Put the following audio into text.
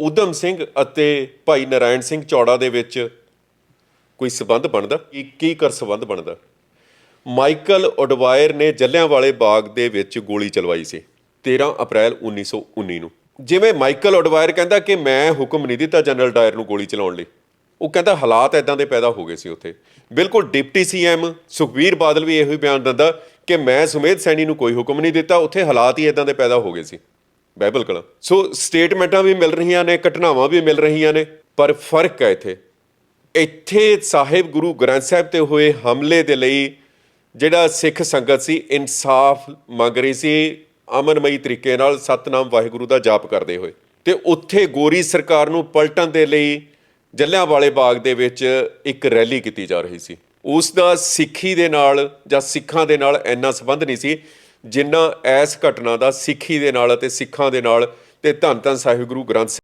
ਉਦਮ ਸਿੰਘ ਅਤੇ ਭਾਈ ਨਰਾਇਣ ਸਿੰਘ ਚੌੜਾ ਦੇ ਵਿੱਚ ਕੋਈ ਸਬੰਧ ਬਣਦਾ? ਕੀ ਕੀ ਕਰ ਸਬੰਧ ਬਣਦਾ? ਮਾਈਕਲ ਓਡਵਾਇਰ ਨੇ ਜੱਲਿਆਂਵਾਲੇ ਬਾਗ ਦੇ ਵਿੱਚ ਗੋਲੀ ਚਲਵਾਈ ਸੀ 13 ਅਪ੍ਰੈਲ 1919 ਨੂੰ। ਜਿਵੇਂ ਮਾਈਕਲ ਓਡਵਾਇਰ ਕਹਿੰਦਾ ਕਿ ਮੈਂ ਹੁਕਮ ਨਹੀਂ ਦਿੱਤਾ ਜਨਰਲ ਡਾਇਰ ਨੂੰ ਗੋਲੀ ਚਲਾਉਣ ਲਈ, ਉਹ ਕਹਿੰਦਾ ਹਾਲਾਤ ਐਦਾਂ ਦੇ ਪੈਦਾ ਹੋ ਗਏ ਸੀ ਉੱਥੇ। ਬਿਲਕੁਲ ਡਿਪਟੀ ਸੀਐਮ ਸੁਖਬੀਰ ਬਾਦਲ ਵੀ ਇਹੋ ਹੀ ਬਿਆਨ ਦਿੰਦਾ ਕਿ ਮੈਂ ਸੁਮੇਧ ਸੈਣੀ ਨੂੰ ਕੋਈ ਹੁਕਮ ਨਹੀਂ ਦਿੱਤਾ, ਉੱਥੇ ਹਾਲਾਤ ਹੀ ਐਦਾਂ ਦੇ ਪੈਦਾ ਹੋ ਗਏ ਸੀ। ਬਾਈਬਲ ਕਲਾ। ਸੋ ਸਟੇਟਮੈਂਟਾਂ ਵੀ ਮਿਲ ਰਹੀਆਂ ਨੇ, ਘਟਨਾਵਾਂ ਵੀ ਮਿਲ ਰਹੀਆਂ ਨੇ, ਪਰ ਫ਼ਰਕ ਹੈ ਇੱਥੇ। ਇੱਥੇ ਸਾਹਿਬ ਗੁਰੂ ਗ੍ਰੰਥ ਸਾਹਿਬ ਤੇ ਹੋਏ ਹਮਲੇ ਦੇ ਲਈ ਜਿਹੜਾ ਸਿੱਖ ਸੰਗਤ ਸੀ, ਇਨਸਾਫ ਮੰਗ ਰਹੀ ਸੀ, ਅਮਨਮਈ ਤਰੀਕੇ ਨਾਲ ਸਤਨਾਮ ਵਾਹਿਗੁਰੂ ਦਾ ਜਾਪ ਕਰਦੇ ਹੋਏ। ਤੇ ਉੱਥੇ ਗੋਰੀ ਸਰਕਾਰ ਨੂੰ ਪਲਟਣ ਦੇ ਲਈ ਜੱਲਿਆਂਵਾਲੇ ਬਾਗ ਦੇ ਵਿੱਚ ਇੱਕ ਰੈਲੀ ਕੀਤੀ ਜਾ ਰਹੀ ਸੀ। ਉਸ ਦਾ ਸਿੱਖੀ ਦੇ ਨਾਲ ਜਾਂ ਸਿੱਖਾਂ ਦੇ ਨਾਲ ਇੰਨਾ ਸੰਬੰਧ ਨਹੀਂ ਸੀ। ਜਿੰਨਾ ਇਸ ਘਟਨਾ ਦਾ ਸਿੱਖੀ ਦੇ ਨਾਲ ਅਤੇ ਸਿੱਖਾਂ ਦੇ ਨਾਲ ਤੇ ਧੰਨ ਧੰਨ ਸਾਹਿਬ ਗੁਰੂ ਗ੍ਰੰਥ